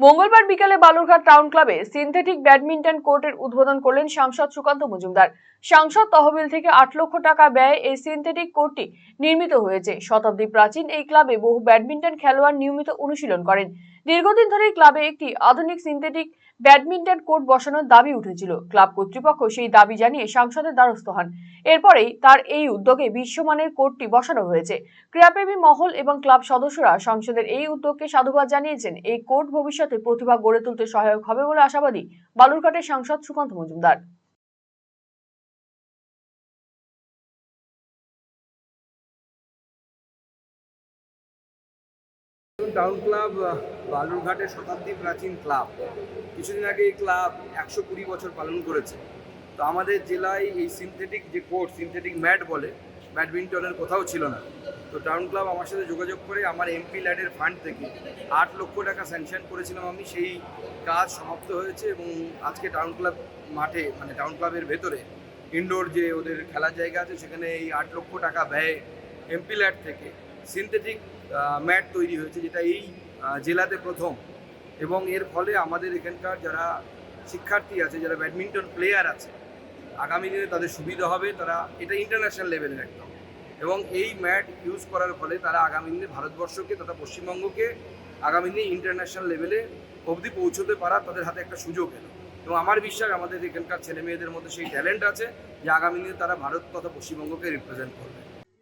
মঙ্গলবার বিকালে বালুরঘাট টাউন ক্লাবে সিনথেটিক ব্যাডমিন্টন কোর্টের উদ্বোধন করলেন সাংসদ সুকান্ত মজুমদার। সাংসদ তহবিল থেকে আট লক্ষ টাকা ব্যয়ে এই সিনথেটিক কোর্টটি নির্মিত হয়েছে। শতাব্দী প্রাচীন এই ক্লাবে বহু ব্যাডমিন্টন খেলোয়াড় নিয়মিত অনুশীলন করেন। দীর্ঘদিন ধরে ক্লাবে একটি আধুনিক সিনথেটিক ব্যাডমিন্টন কোর্ট বসানোর দাবি উঠেছিল। ক্লাব কর্তৃপক্ষ সেই দাবি জানিয়ে সাংসদের দ্বারস্থ হন। এরপরেই তার এই উদ্যোগে বিশ্বমানের কোর্টটি বসানো হয়েছে। ক্রীড়াপ্রেমী মহল এবং ক্লাব সদস্যরা সংসদের এই উদ্যোগকে সাধুবাদ জানিয়েছেন। এই কোর্ট ভবিষ্যতে প্রতিভা গড়ে তুলতে সহায়ক হবে বলে আশাবাদী বালুরঘাটের সাংসদ সুকান্ত মজুমদার। টাউন ক্লাব বালুরঘাটের শতাব্দী প্রাচীন ক্লাব। কিছুদিন আগে এই ক্লাব একশো কুড়ি বছর পালন করেছে। তো আমাদের জেলায় এই সিনথেটিক যে কোর্ট সিনথেটিক ম্যাট বলে, ব্যাডমিন্টনের কোথাও ছিল না। তো টাউন ক্লাব আমার সাথে যোগাযোগ করে আমার এমপি ল্যাডের ফান্ড থেকে আট লক্ষ টাকা স্যাংশন করেছিলাম আমি। সেই কাজ সমাপ্ত হয়েছে এবং আজকে টাউন ক্লাব মাঠে মানে টাউন ক্লাবের ভেতরে ইনডোর যে ওদের খেলার জায়গা আছে, সেখানে এই আট লক্ষ টাকা ব্যয়ে এমপি ল্যাড থেকে সিনথেটিক ম্যাট তৈরি হয়েছে, যেটা এই জেলাতে প্রথম। এবং এর ফলে আমাদের এখানকার যারা শিক্ষার্থী আছে, যারা ব্যাডমিন্টন প্লেয়ার আছে, আগামী দিনে তাদের সুবিধা হবে, তারা এটা ইন্টারন্যাশনাল লেভেলের একদম এবং এই ম্যাট ইউজ করার ফলে তারা আগামী দিনে ভারতবর্ষকে তথা পশ্চিমবঙ্গকে আগামী দিনে ইন্টারন্যাশনাল লেভেলে অবধি পৌঁছতে পারা তাদের হাতে একটা সুযোগ এলো। এবং আমার বিশ্বাস, আমাদের এখানকার ছেলে মেয়েদের মধ্যে সেই ট্যালেন্ট আছে, যে আগামী দিনে তারা ভারত তথা পশ্চিমবঙ্গকে রিপ্রেজেন্ট করবে।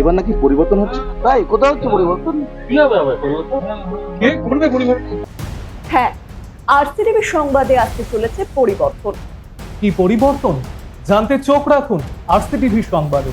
এবার নাকি পরিবর্তন হচ্ছে? তাই কোথাও হচ্ছে পরিবর্তন? কে? করবে পরিবর্তন? হ্যাঁ আরসিটিভি সংবাদে আসতে চলেছে পরিবর্তন। কি পরিবর্তন? জানতে চোখ রাখুন আর টিভি সংবাদে।